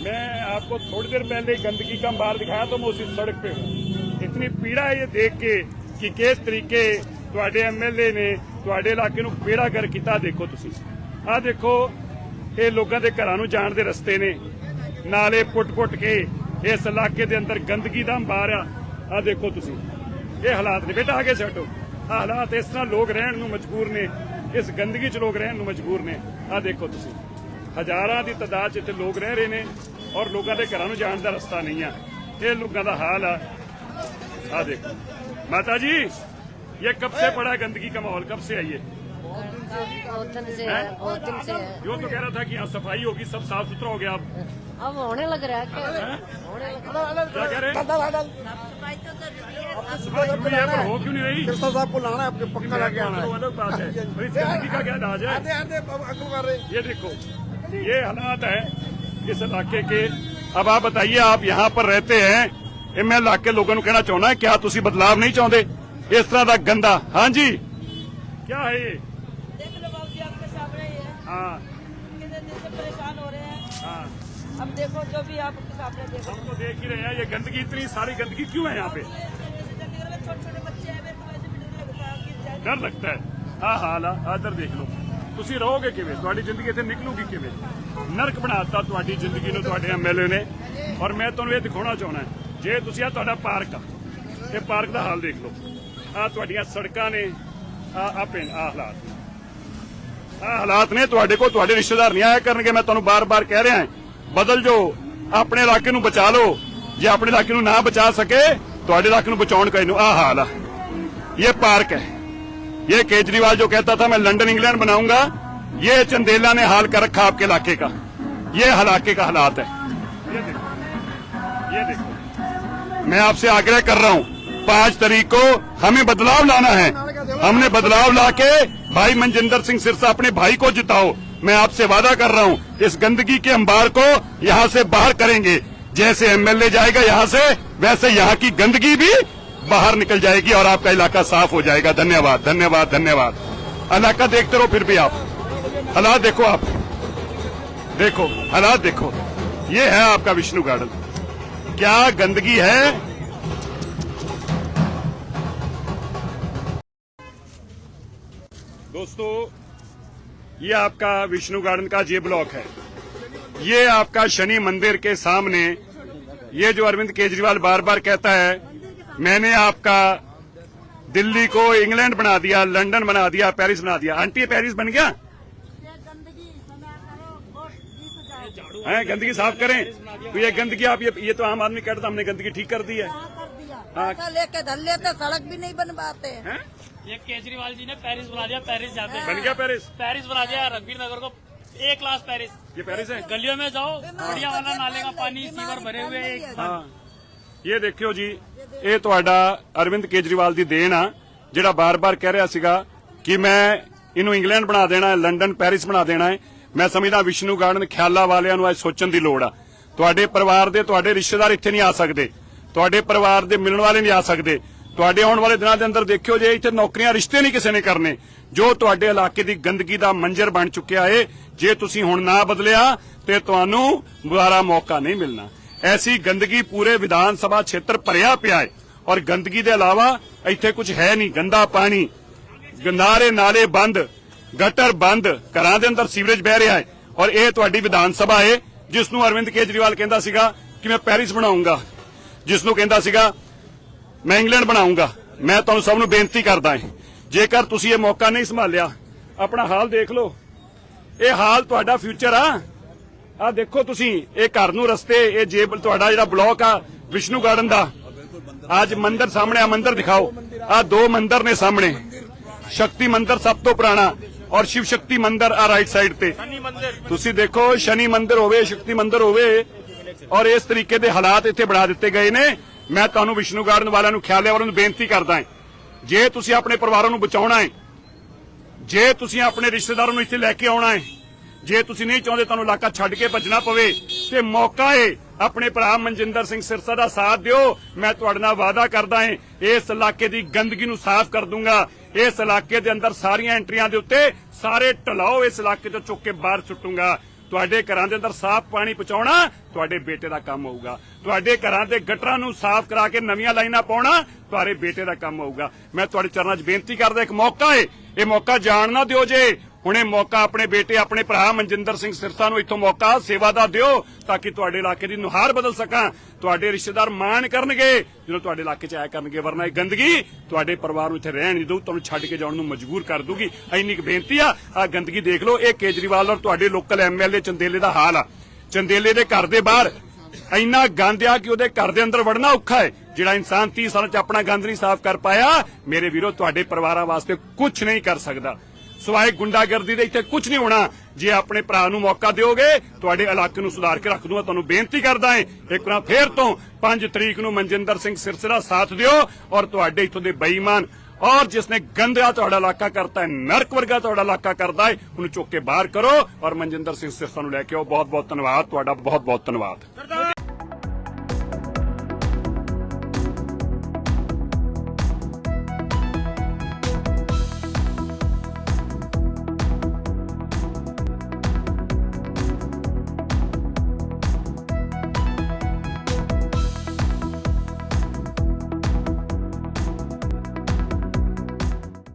मैं आपको थोड़ी देर पहले गंदगी का अंबार दिखाया तो मैं उसी सड़क पे हूँ इतनी पीड़ा है ये देख के ਕਿ ਕਿਸ ਤਰੀਕੇ ਤੁਹਾਡੇ ਐਮਐਲਏ ਨੇ ਤੁਹਾਡੇ ਇਲਾਕੇ ਨੂੰ ਬੇੜਾ ਕਰ ਕੀਤਾ ਦੇਖੋ ਤੁਸੀਂ ਆਹ ਦੇਖੋ ਇਹ ਲੋਕਾਂ ਦੇ ਘਰਾਂ ਨੂੰ ਜਾਣ ਦੇ ਰਸਤੇ ਨੇ ਨਾਲੇ ਪੁੱਟ-ਪੁੱਟ ਕੇ ਇਸ ਇਲਾਕੇ ਦੇ ਅੰਦਰ ਗੰਦਗੀ ਦਾ ਅੰਬਾਰ ਆ ਆਹ ਦੇਖੋ ਤੁਸੀਂ ਇਹ ਹਾਲਾਤ ਨੇ ਬੇਟਾ ਆਗੇ ਛੱਡੋ ਆਹ ਹਾਲਾਤ ਇਸ ਤਰ੍ਹਾਂ ਲੋਕ ਰਹਿਣ ਨੂੰ ਮਜਬੂਰ ਨੇ ਇਸ ਗੰਦਗੀ 'ਚ ਲੋਕ ਰਹਿਣ ਨੂੰ ਮਜਬੂਰ ਨੇ ਆਹ ਦੇਖੋ ਤੁਸੀਂ ਹਜ਼ਾਰਾਂ ਦੀ ਤਾਦਾਦ 'ਚ ਇੱਥੇ ਲੋਕ ਰਹਿ ਰਹੇ ਨੇ ਔਰ ਲੋਕਾਂ ਦੇ ਘਰਾਂ ਨੂੰ ਜਾਣ ਦਾ ਰਸਤਾ ਨਹੀਂ ਆ ਇਹ ਲੋਕਾਂ ਦਾ ਹਾਲ ਆ आ देखो माता जी ये कब से पड़ा है गंदगी का माहौल कब से आई है बहुत दिन से है बहुत दिन से है यो तो कह रहा था कि यहाँ सफाई होगी सब साफ सुथरा हो गया अब अब होने लग रहा है क्या होने लग रहा क्या कह रहे हैं सफाई हुई है पर हो क्यों नहीं रही कृष्णा साहब को लाना है आपके पक्का लाके आना तो है अलग बात है पर इस गंदगी का क्या इलाज है आते आते अकल कर रहे ये देखो ये हालात है इस इलाके के अब आप बताइए आप यहाँ पर रहते हैं ਇਹ ਮੈਂ ਇਲਾਕੇ ਲੋਕਾਂ ਨੂੰ ਕਹਿਣਾ ਚਾਹੁੰਦਾ ਕਿਆ ਤੁਸੀਂ ਬਦਲਾਵ ਨਹੀਂ ਚਾਹੁੰਦੇ ਇਸ ਤਰ੍ਹਾਂ ਦਾ ਗੰਦਾ ਹਾਂਜੀ ਕੀ ਹੈ ਇਹ देख लो बाबू जी आपके सामने ही है हाँ कितने दिन से परेशान हो रहे हैं हाँ अब देखो जो भी आपके सामने देखो हम तो देख ही रहे हैं ये गंदगी इतनी सारी गंदगी क्यों है यहाँ पे छोटे छोटे बच्चे हैं मेरे को वैसे भी डर लगता है कि जाए ਡਰ ਲੱਗਦਾ ਹੈ ਆ ਹਾਲ ਆ ਆਦਰ ਦੇਖ ਲਓ ਤੁਸੀਂ ਰਹੋਗੇ ਕਿਵੇਂ? ਤੁਹਾਡੀ ਜ਼ਿੰਦਗੀ ਇੱਥੇ ਨਿਕਲੂਗੀ ਕਿਵੇਂ? ਨਰਕ ਬਣਾਤਾ ਤੁਹਾਡੀ ਜ਼ਿੰਦਗੀ ਨੂੰ ਤੁਹਾਡੇ ਐਮਐਲਏ ਨੇ। ਔਰ ਮੈਂ ਤੁਹਾਨੂੰ ਇਹ ਦਿਖਾਉਣਾ ਚਾਹੁੰਦਾ ਜੇ ਤੁਸੀਂ ਆ ਤੁਹਾਡਾ ਪਾਰਕ ਆ, ਇਹ ਪਾਰਕ ਦਾ ਹਾਲ ਦੇਖ ਲਓ। ਆ ਤੁਹਾਡੀਆਂ ਸੜਕਾਂ ਨੇ ਆ ਆ ਪਿੰਡ ਆ ਹਾਲਾਤ ਆ ਹਾਲਾਤ ਨੇ, ਤੁਹਾਡੇ ਕੋਲ ਤੁਹਾਡੇ ਰਿਸ਼ਤੇਦਾਰ ਨਹੀਂ ਆਇਆ ਕਰਨਗੇ, ਮੈਂ ਤੁਹਾਨੂੰ ਬਾਰ-ਬਾਰ ਕਹਿ ਰਿਹਾ ਹਾਂ। ਬਦਲ ਜੋ ਆਪਣੇ ਇਲਾਕੇ ਨੂੰ ਬਚਾ ਲਓ। ਜੇ ਆਪਣੇ ਇਲਾਕੇ ਨੂੰ ਨਾ ਬਚਾ ਸਕੇ, ਤੁਹਾਡੇ ਇਲਾਕੇ ਨੂੰ ਬਚਾਉਣ ਕਈ ਨੂੰ ਆ ਹਾਲ ਆ। ਇਹ ਪਾਰਕ ਹੈ। ये केजरीवाल जो कहता था, मैं लंदन, इंग्लैंड बनाऊँगा, ये चंदेला ने हाल कर रखा आपके इलाके का। ये हलाके का हालात है। ये देखो ये देखो। मैं आपसे आग्रह कर रहा हूँ, पाँच तारीख को हमें बदलाव लाना है। हमने बदलाव लाके भाई मनजिंदर सिंह सिरसा अपने भाई को जिताओ। मैं आपसे वादा कर रहा हूँ, इस गंदगी के अंबार को यहाँ से बाहर करेंगे। जैसे एमएलए जाएगा यहाँ से, वैसे यहाँ की गंदगी भी बाहर निकल जाएगी और आपका इलाका साफ़ हो जाएगा। धन्यवाद धन्यवाद धन्यवाद। इलाका देखते रहो फिर भी आप। हालात देखो आप। देखो, हालात देखो। ये है आपका विष्णु गार्डन। क्या गंदगी है? दोस्तों, ये आपका विष्णु गार्डन का जे ब्लॉक है। ये आपका शनि मंदिर के सामने, ये जो अरविंद केजरीवाल बार बार कहता है मैंने आपका दिल्ली को इंग्लैंड बना दिया लंदन बना दिया पेरिस बना दिया। आंटी ये पेरिस बन गया? है गंदगी साफ़ करें। तो ये गंदगी आप ये ये तो आम आदमी कहता हमने गंदगी ठीक कर दी है। हाँ। लेके धर लेते सड़क भी नहीं बनवाते हैं? ये केजरीवाल जी ने पेरिस बना दिया पेरिस जाते हैं। बन गया पेरिस? पेरिस बना दिया रणबीर नगर को ए क्लास पेरिस। ये पेरिस है? गलियों में जाओ बढ़िया वाला नाले का पानी सीवर भरे हुए एक ਇਹ ਦੇਖਿਓ ਜੀ, ਇਹ ਤੁਹਾਡਾ ਅਰਵਿੰਦ ਕੇਜਰੀਵਾਲ ਦੀ ਦੇਣ ਆ, ਜਿਹੜਾ ਬਾਰ-ਬਾਰ ਕਹਿ ਰਿਹਾ ਸੀਗਾ ਕਿ ਮੈਂ ਇਹਨੂੰ ਇੰਗਲੈਂਡ ਬਣਾ ਦੇਣਾ ਹੈ, ਲੰਡਨ, ਪੈਰਿਸ ਬਣਾ ਦੇਣਾ ਹੈ। ਮੈਂ ਸਮਝਦਾ ਵਿਸ਼ਨੂੰ ਗਾਰਡਨ ਖਿਆਲਾ ਵਾਲਿਆਂ ਨੂੰ ਅੱਜ ਸੋਚਣ ਦੀ ਲੋੜ ਆ। ਤੁਹਾਡੇ ਪਰਿਵਾਰ ਦੇ, ਤੁਹਾਡੇ ਰਿਸ਼ਤੇਦਾਰ ਇੱਥੇ ਨਹੀਂ ਆ ਸਕਦੇ। ਤੁਹਾਡੇ ਪਰਿਵਾਰ ਦੇ ਮਿਲਣ ਵਾਲੇ ਨਹੀਂ ਆ ਸਕਦੇ। ਤੁਹਾਡੇ ਆਉਣ ਵਾਲੇ ਦਿਨਾਂ ਦੇ ਅੰਦਰ ਦੇਖਿਓ ਜੇ ਇੱਥੇ ਨੌਕਰੀਆਂ ਰਿਸ਼ਤੇ ਨਹੀਂ ਕਿਸੇ ਨੇ ਕਰਨੇ, ਜੋ ਤੁਹਾਡੇ ਇਲਾਕੇ ਦੀ ਗੰਦਗੀ ਦਾ ਮੰਜ਼ਰ ਬਣ ਚੁੱਕਿਆ ਏ, ਜੇ ਤੁਸੀਂ ਹੁਣ ਨਾ ਬਦਲਿਆ, ਤੇ ਤੁਹਾਨੂੰ ਦੁਬਾਰਾ ਮੌਕਾ ਨਹੀਂ ਮਿਲਣਾ। ਐਸੀ ਗੰਦਗੀ ਪੂਰੇ ਵਿਧਾਨ ਸਭਾ ਖੇਤਰ ਭਰਿਆ ਪਿਆ ਹੈ। ਔਰ ਗੰਦਗੀ ਦੇ ਇਲਾਵਾ ਇੱਥੇ ਕੁਝ ਹੈ ਨਹੀਂ, ਗੰਦਾ ਪਾਣੀ, ਗੰਦਾਰੇ ਨਾਲੇ ਬੰਦ, ਗਟਰ ਬੰਦ, ਘਰਾਂ ਦੇ ਅੰਦਰ ਸੀਵਰੇਜ ਬਹਿ ਰਿਹਾ ਹੈ। ਔਰ ਇਹ ਤੁਹਾਡੀ ਵਿਧਾਨ ਸਭਾ ਹੈ ਜਿਸ ਨੂੰ ਅਰਵਿੰਦ ਕੇਜਰੀਵਾਲ ਕਹਿੰਦਾ ਸੀਗਾ ਕਿ ਮੈਂ ਪੈਰਿਸ ਬਣਾਉਂਗਾ। ਜਿਸ ਨੂੰ ਕਹਿੰਦਾ ਸੀਗਾ, ਮੈਂ ਇੰਗਲੈਂਡ ਬਣਾਉਂਗਾ। ਮੈਂ ਤੁਹਾਨੂੰ ਸਭ ਨੂੰ ਬੇਨਤੀ ਕਰਦਾ ਹਾਂ, ਜੇਕਰ ਤੁਸੀਂ ਇਹ ਮੌਕਾ ਨਹੀਂ ਸੰਭਾਲਿਆ, ਆਪਣਾ ਹਾਲ ਦੇਖ ਲਓ। ਇਹ ਹਾਲ ਤੁਹਾਡਾ ਫਿਊਚਰ ਆ। ਆ ਦੇਖੋ ਤੁਸੀਂ ਇਹ ਘਰ ਨੂੰ ਰਸਤੇ ਇਹ ਜੇਬ ਤੁਹਾਡਾ ਜਿਹੜਾ ਬਲੌਕ ਆ ਵਿਸ਼ਨੂੰ ਗਾਰਡਨ ਦਾ। ਅੱਜ ਮੰਦਿਰ ਸਾਹਮਣੇ ਆ ਮੰਦਿਰ ਦਿਖਾਓ। ਆ ਦੋ ਮੰਦਿਰ ਨੇ ਸਾਹਮਣੇ। ਸ਼ਕਤੀ ਮੰਦਿਰ ਸਭ ਤੋਂ ਪੁਰਾਣਾ ਔਰ ਸ਼ਿਵ ਸ਼ਕਤੀ ਮੰਦਿਰ ਆ ਰਾਈਟ ਸਾਈਡ ਤੇ। ਤੁਸੀਂ ਦੇਖੋ ਸ਼ਨੀ ਮੰਦਿਰ ਹੋਵੇ ਸ਼ਕਤੀ ਮੰਦਿਰ ਹੋਵੇ ਔਰ ਇਸ ਤਰੀਕੇ ਦੇ ਹਾਲਾਤ ਇੱਥੇ ਬਣਾ ਦਿੱਤੇ ਗਏ ਨੇ। ਮੈਂ ਤੁਹਾਨੂੰ ਵਿਸ਼ਨੂੰ ਗਾਰਡਨ ਵਾਲਿਆਂ ਨੂੰ ਖਿਆਲੇ ਵਾਲਿਆਂ ਨੂੰ ਬੇਨਤੀ ਕਰਦਾ ਹਾਂ। ਜੇ ਤੁਸੀਂ ਆਪਣੇ ਪਰਿਵਾਰਾਂ ਨੂੰ ਬਚਾਉਣਾ ਹੈ ਜੇ ਤੁਸੀਂ ਆਪਣੇ ਰਿਸ਼ਤੇਦਾਰਾਂ ਨੂੰ ਇੱਥੇ ਲੈ ਕੇ ਆਉਣਾ ਹੈ ਜੇ ਤੁਸੀਂ ਨਹੀਂ ਚਾਹੁੰਦੇ ਤੁਹਾਨੂੰ ਇਲਾਕਾ ਛੱਡ ਕੇ ਭੱਜਣਾ ਪਵੇ, ਤੇ ਮੌਕਾ ਏ ਆਪਣੇ ਭਰਾ ਮਨਜਿੰਦਰ ਸਿੰਘ ਸਿਰਸਾ ਦਾ ਸਾਥ ਦਿਓ। ਮੈਂ ਤੁਹਾਡੇ ਨਾਲ ਵਾਅਦਾ ਕਰਦਾ ਹਾਂ ਇਸ ਇਲਾਕੇ ਦੀ ਗੰਦਗੀ ਨੂੰ ਸਾਫ਼ ਕਰ ਦੂੰਗਾ। ਇਸ ਇਲਾਕੇ ਦੇ ਅੰਦਰ ਸਾਰੀਆਂ ਐਂਟਰੀਆਂ ਦੇ ਉੱਤੇ ਸਾਰੇ ਢਲਾਓ ਇਸ ਇਲਾਕੇ ਤੋਂ ਚੁੱਕ ਕੇ ਬਾਹਰ ਸੁੱਟੂਗਾ। ਤੁਹਾਡੇ ਘਰਾਂ ਦੇ ਅੰਦਰ ਸਾਫ਼ ਪਾਣੀ ਪਹੁੰਚਾਉਣਾ ਤੁਹਾਡੇ ਬੇਟੇ ਦਾ ਕੰਮ ਹੋਊਗਾ। ਤੁਹਾਡੇ ਘਰਾਂ ਦੇ ਗਟਰਾਂ ਨੂੰ ਸਾਫ਼ ਕਰਾ ਕੇ ਨਵੀਆਂ ਲਾਈਨਾਂ ਪਾਉਣਾ ਤੁਹਾਡੇ ਬੇਟੇ ਦਾ ਕੰਮ ਹੋਊਗਾ। ਮੈਂ ਤੁਹਾਡੇ ਚਰਨਾਂ 'ਚ ਬੇਨਤੀ ਕਰਦਾ, ਇੱਕ ਮੌਕਾ ਏ। ਇਹ ਮੌਕਾ ਜਾਣ ਨਾ ਦਿਓ ਜੇ। ਹੁਣੇ ਮੌਕਾ ਆਪਣੇ ਬੇਟੇ, ਆਪਣੇ ਭਰਾ ਮਨਜਿੰਦਰ ਸਿੰਘ ਸਿਰਸਾ ਨੂੰ ਇੱਥੋਂ ਮੌਕਾ ਸੇਵਾ ਦਾ ਦਿਓ ਤਾਂ ਕਿ ਤੁਹਾਡੇ ਇਲਾਕੇ ਦੀ ਨੁਹਾਰ ਬਦਲ ਸਕਾਂ। ਤੁਹਾਡੇ ਰਿਸ਼ਤੇਦਾਰ ਮਾਣ ਕਰਨਗੇ, ਜਦੋਂ ਤੁਹਾਡੇ ਇਲਾਕੇ 'ਚ ਆਇਆ ਕਰਨਗੇ, ਵਰਨਾ ਇਹ ਗੰਦਗੀ ਤੁਹਾਡੇ ਪਰਿਵਾਰ ਨੂੰ ਇੱਥੇ ਰਹਿਣ ਨਹੀਂ ਦਊ, ਤੁਹਾਨੂੰ ਛੱਡ ਕੇ ਜਾਣ ਨੂੰ ਮਜਬੂਰ ਕਰ ਦੂਗੀ ਇੰਨੀ ਕੁ ਬੇਨਤੀ ਆ ਆ ਗੰਦਗੀ ਦੇਖ ਲਓ, ਇਹ ਕੇਜਰੀਵਾਲ ਔਰ ਤੁਹਾਡੇ ਲੋਕਲ ਐਮਐਲਏ ਚੰਦੇਲੇ ਦਾ ਹਾਲ ਆ। ਚੰਦੇਲੇ ਦੇ ਘਰ ਦੇ ਬਾਹਰ ਇੰਨਾ ਗੰਦ ਆ ਕਿ ਉਹਦੇ ਘਰ ਦੇ ਅੰਦਰ ਵੜਨਾ ਔਖਾ ਹੈ। ਜਿਹੜਾ ਇਨਸਾਨ 30 ਸਾਲਾਂ 'ਚ ਆਪਣਾ ਗੰਦ ਨਹੀਂ ਸਾਫ਼ ਕਰ ਪਾਇਆ, ਮੇਰੇ ਵੀਰੋ, ਤੁਹਾਡੇ ਪਰਿਵਾਰਾਂ ਵਾਸਤੇ ਕੁਝ ਨਹੀਂ ਕਰ ਸਕਦਾ। ਸਵਾਏ ਗੁੰਡਾਗਰਦੀ ਦੇ ਇੱਥੇ ਕੁਝ ਨਹੀਂ ਹੋਣਾ। ਜੇ ਆਪਣੇ ਭਰਾ ਨੂੰ ਮੌਕਾ ਦਿਓਗੇ, ਤੁਹਾਡੇ ਇਲਾਕੇ ਨੂੰ ਸੁਧਾਰ ਕੇ ਰੱਖ ਦੂੰਗਾ। ਤੁਹਾਨੂੰ ਬੇਨਤੀ ਕਰਦਾ ਏ ਇੱਕ ਵਾਰ ਫੇਰ ਤੋਂ 5 ਤਰੀਕ ਨੂੰ ਮਨਜਿੰਦਰ ਸਿੰਘ ਸਿਰਸਰਾ ਸਾਥ ਦਿਓ ਔਰ ਤੁਹਾਡੇ ਇੱਥੋਂ ਦੇ ਬੇਈਮਾਨ ਔਰ ਜਿਸਨੇ ਗੰਦਿਆ ਤੁਹਾਡਾ ਇਲਾਕਾ ਕਰਤਾ ਹੈ, ਨਰਕ ਵਰਗਾ ਤੁਹਾਡਾ ਇਲਾਕਾ ਕਰਦਾ ਹੈ, ਉਹਨੂੰ ਚੁੱਕ ਕੇ ਬਾਹਰ ਕਰੋ ਔਰ ਮਨਜਿੰਦਰ ਸਿੰਘ ਸਿਰਸਾ ਨੂੰ ਲੈ ਕੇ ਆਓ। ਬਹੁਤ ਬਹੁਤ ਧੰਨਵਾਦ। ਤੁਹਾਡਾ ਬਹੁਤ ਬਹੁਤ ਧੰਨਵਾਦ